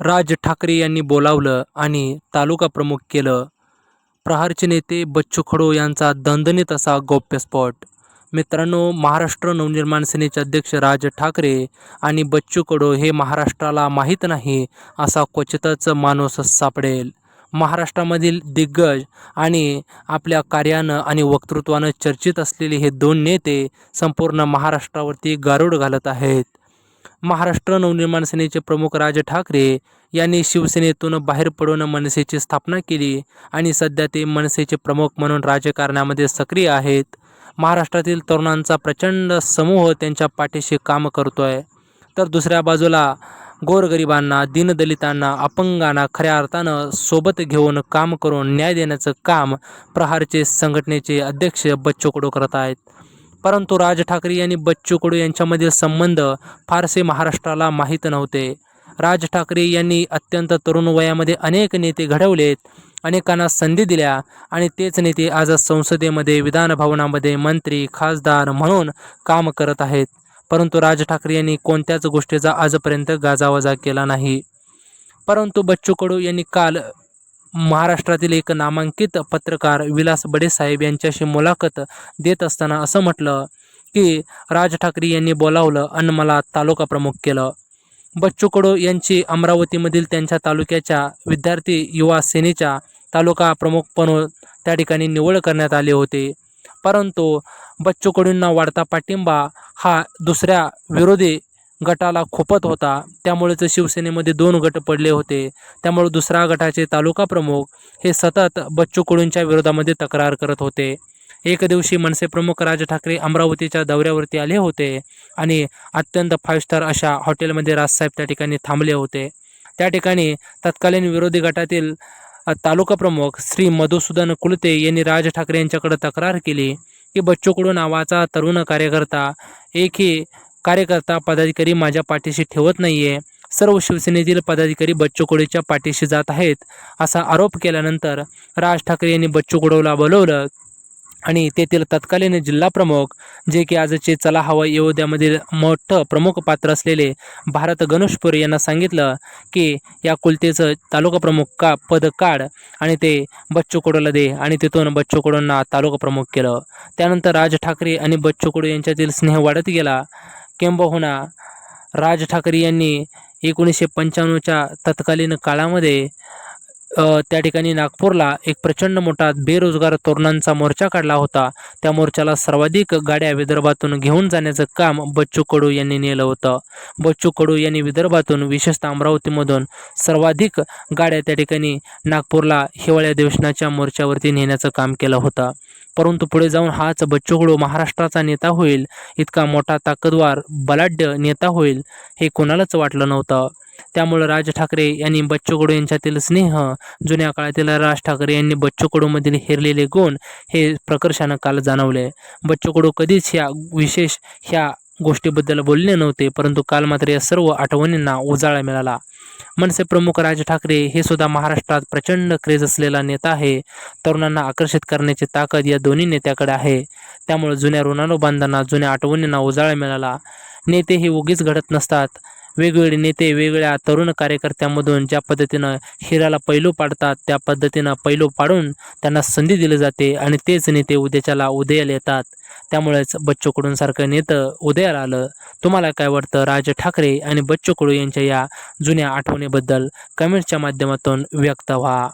राज ठाकरे यांनी बोलावलं आणि तालुका प्रमुख केलं. प्रहारचे नेते बच्चू खडो यांचा दणदणीत असा गौप्यस्फोट मित्रांनो महाराष्ट्र नवनिर्माण सेनेचे अध्यक्ष राज ठाकरे आणि बच्चू कडू हे महाराष्ट्राला माहीत नाही असा क्वचितच माणूस सापडेल. महाराष्ट्रामधील दिग्गज आणि आपल्या कार्यानं आणि वक्तृत्वानं चर्चित असलेले हे दोन नेते संपूर्ण महाराष्ट्रावरती गारुड घालत आहेत. महाराष्ट्र नवनिर्माण सेनेचे प्रमुख राज ठाकरे यांनी शिवसेनेतून बाहेर पडून मनसेची स्थापना केली आणि सध्या ते मनसेचे प्रमुख म्हणून राजकारणामध्ये सक्रिय आहेत. महाराष्ट्रातील तरुणांचा प्रचंड समूह त्यांच्या पाठीशी काम करतोय. तर दुसऱ्या बाजूला गोरगरिबांना दीनदलितांना अपंगांना खऱ्या अर्थानं सोबत घेऊन काम करून न्याय देण्याचं काम प्रहारचे संघटनेचे अध्यक्ष बच्चू कडू करत आहेत. परंतु राज ठाकरे यांनी बच्चू कडू यांच्यामधील संबंध फारसे महाराष्ट्राला माहीत नव्हते. राज ठाकरे यांनी अत्यंत तरुण वयामध्ये अनेक नेते घडवलेत अनेकांना संधी दिल्या आणि तेच नेते आज संसदेमध्ये विधानभवनामध्ये मंत्री खासदार म्हणून काम करत आहेत. परंतु राज ठाकरे यांनी कोणत्याच गोष्टीचा आजपर्यंत गाजावाजा केला नाही. परंतु बच्चू कडू यांनी काल महाराष्ट्रातील एक नामांकित पत्रकार विलास बडेसाहेब यांच्याशी मुलाखत देत असताना असं म्हटलं की राज ठाकरे यांनी बोलावलं आणि मला तालुका प्रमुख केलं. बच्चू कडू यांची अमरावतीमधील त्यांच्या तालुक्याच्या विद्यार्थी युवा सेनेच्या तालुका प्रमुख म्हणून त्या ठिकाणी निवड करण्यात आले होते. परंतु बच्चू कडूंना वाढता पाठिंबा हा दुसऱ्या विरोधी गटाला खुपत होता. त्यामुळेच शिवसेनेमध्ये दोन गट पडले होते. त्यामुळे दुसऱ्या गटाचे तालुका प्रमुख हे सतत बच्चू कडूंच्या विरोधामध्ये तक्रार करत होते. एक दिवशी मनसे प्रमुख राज ठाकरे अमरावतीच्या दौऱ्यावरती आले होते आणि अत्यंत फाईव्ह स्टार अशा हॉटेलमध्ये राजसाहेब त्या ठिकाणी थांबले होते. त्या ठिकाणी तत्कालीन विरोधी गटातील तालुका प्रमुख श्री मधुसूदन कुलते यांनी राज ठाकरे यांच्याकडे तक्रार केली की बच्चू कडू नावाचा तरुण कार्यकर्ता एकही कार्यकर्ता पदाधिकारी माझ्या पाठीशी ठेवत नाही आहे सर्व शिवसेनेतील पदाधिकारी बच्चू कडूच्या पाठीशी जात आहेत असा आरोप केल्यानंतर राज ठाकरे यांनी बच्चू कडूला बोलवलं आणि तेथील तत्कालीन जिल्हाप्रमुख जे की आजचे चला हवा येऊद्यामधील मोठं प्रमुख पात्र असलेले भारत गणेशपुरे यांना सांगितलं की या कुलतेचं तालुका प्रमुख का पद काढ आणि ते बच्चू कडूला दे आणि तिथून बच्चू कडूंना तालुका प्रमुख केलं. त्यानंतर राज ठाकरे आणि बच्चू कडू यांच्यातील स्नेह वाढत गेला. किंबहुना राज ठाकरे यांनी एकोणीसशे पंच्याण्णवच्या तत्कालीन काळामध्ये त्या ठिकाणी नागपूरला एक प्रचंड मोठा बेरोजगार तरुणांचा मोर्चा काढला होता. त्या मोर्चाला सर्वाधिक गाड्या विदर्भातून घेऊन जाण्याचं काम बच्चू कडू यांनी नेलं होतं. बच्चू कडू यांनी विदर्भातून विशेषतः अमरावतीमधून सर्वाधिक गाड्या त्या ठिकाणी नागपूरला हिवाळी अधिवेशनाच्या मोर्चावरती नेण्याचं काम केलं होतं. परंतु पुढे जाऊन हाच बच्चू महाराष्ट्राचा नेता होईल इतका मोठा ताकदवार बलाढ्य नेता होईल हे कोणालाच वाटलं नव्हतं. त्यामुळे राज ठाकरे यांनी बच्चू कडू यांच्यातील स्नेह जुन्या काळातील राज ठाकरे यांनी बच्चू कडूमधील हेरलेले गुण हे प्रकर्षानं काल जाणवले. बच्चू कडू कधीच ह्या विशेष ह्या गोष्टीबद्दल बोलले नव्हते परंतु काल मात्र या सर्व आठवणींना उजाळा मिळाला. मनसे प्रमुख राज ठाकरे हे सुद्धा महाराष्ट्रात प्रचंड क्रेज असलेला नेता आहे. तरुणांना आकर्षित करण्याची ताकद या दोन्ही नेत्याकडे आहे. त्यामुळे जुन्या ऋणानुबंधांना जुन्या आठवणींना उजाळा मिळाला. नेते हे उगीच घडत नसतात. वेगवेगळे नेते वेगवेगळ्या तरुण कार्यकर्त्यांमधून ज्या पद्धतीनं हिराला पैलू पाडतात त्या पद्धतीनं पैलू पाडून त्यांना संधी दिली जाते आणि तेच नेते उद्याच्याला उदयाला येतात. त्यामुळेच बच्चू कडूंसारखं नेतं उदयाला आलं. तुम्हाला काय वाटतं? राज ठाकरे आणि बच्चू कडू यांच्या या जुन्या आठवणीबद्दल कमेंटच्या माध्यमातून व्यक्त व्हा.